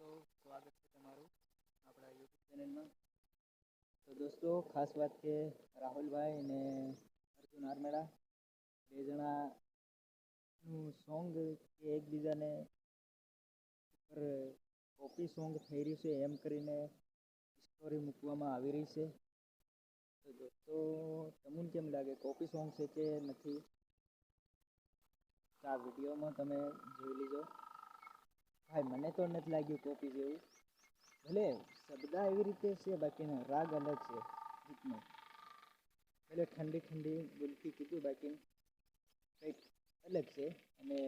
દોસ્તો સ્વાગત છે તમારું આપણા યુટ્યુબ ચેનલમાં તો દોસ્તો, ખાસ વાત કે રાહુલભાઈ અને અર્જુન આરમેડા બે જણાનું સોંગ કે એકબીજાને પર કોપી સોંગ થઈ રહ્યું છે એમ કરીને સ્ટોરી મૂકવામાં આવી રહી છે. તો દોસ્તો, તમને કેમ લાગે? કોપી સોંગ છે કે નથી? આ વિડીયોમાં તમે જોઈ લીજો ભાઈ, મને તો નથી લાગ્યું કોપી જેવું. ભલે શબ્દ એવી રીતે છે, બાકીનો રાગ અલગ છે ગીતનો ભલે ઠંડી ઠંડી ગુલફી કીધું બાકી કંઈક અલગ છે. અને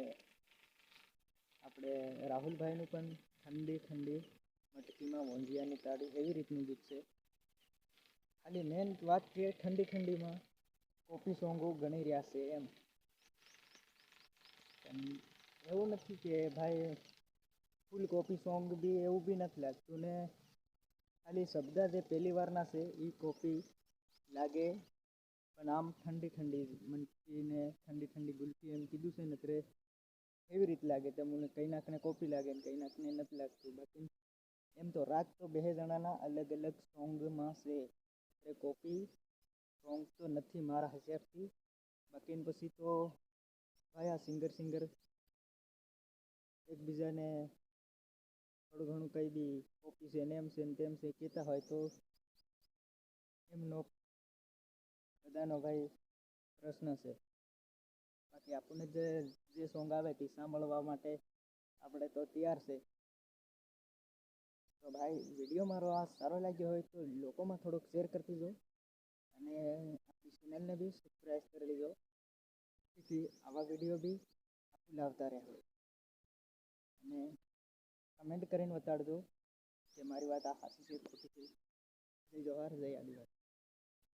આપણે રાહુલભાઈનું પણ ઠંડી ઠંડી મટકીમાં મોંજિયાની તાળી એવી રીતનું ગીત છે. ખાલી મેન વાત છે, ઠંડી ઠંડીમાં કોપી સોંગો ગણી રહ્યા છે એમ. એવું નથી કે ભાઈ ફૂલ કોપી સોંગ બી એવું બી નથી લાગતું ને ખાલી શબ્દ જે પહેલી વારના છે એ કોપી લાગે. પણ આમ ઠંડી ઠંડી મનકીને ઠંડી ઠંડી ગુલ્ફી એમ કીધું છે ને એવી રીત લાગે તમને કઈ નાખને કોપી લાગે ને કઈ નાખને નથી લાગતું. બાકી એમ તો રાગ તો બે જણાના અલગ અલગ સોંગમાં છે. એટલે કોપી સોંગ તો નથી મારા હિસાબથી. બાકી પછી તો આ સિંગર સિંગર એકબીજાને થોડું ઘણું કંઈ બી કોપી છે ને એમ છે ને તેમ છે, કહેતા હોય તો એમનો બધાનો ભાઈ પ્રશ્ન છે. બાકી આપણને જે જે સોંગ આવે તે સાંભળવા માટે આપણે તો તૈયાર છે. તો ભાઈ વીડિયો મારો આ સારો લાગ્યો હોય તો લોકોમાં થોડોક શેર કરતી જો અને આપણી ચેનલને બી સબસ્ક્રાઈબ કરી લેજો જેથી આવા વીડિયો બી લાવતા રહે. અને કમેન્ટ કરીને બતાડજો કે મારી વાત આ સાચી છે ખોટી છે. જય જવાહર, જય આદિવાસી.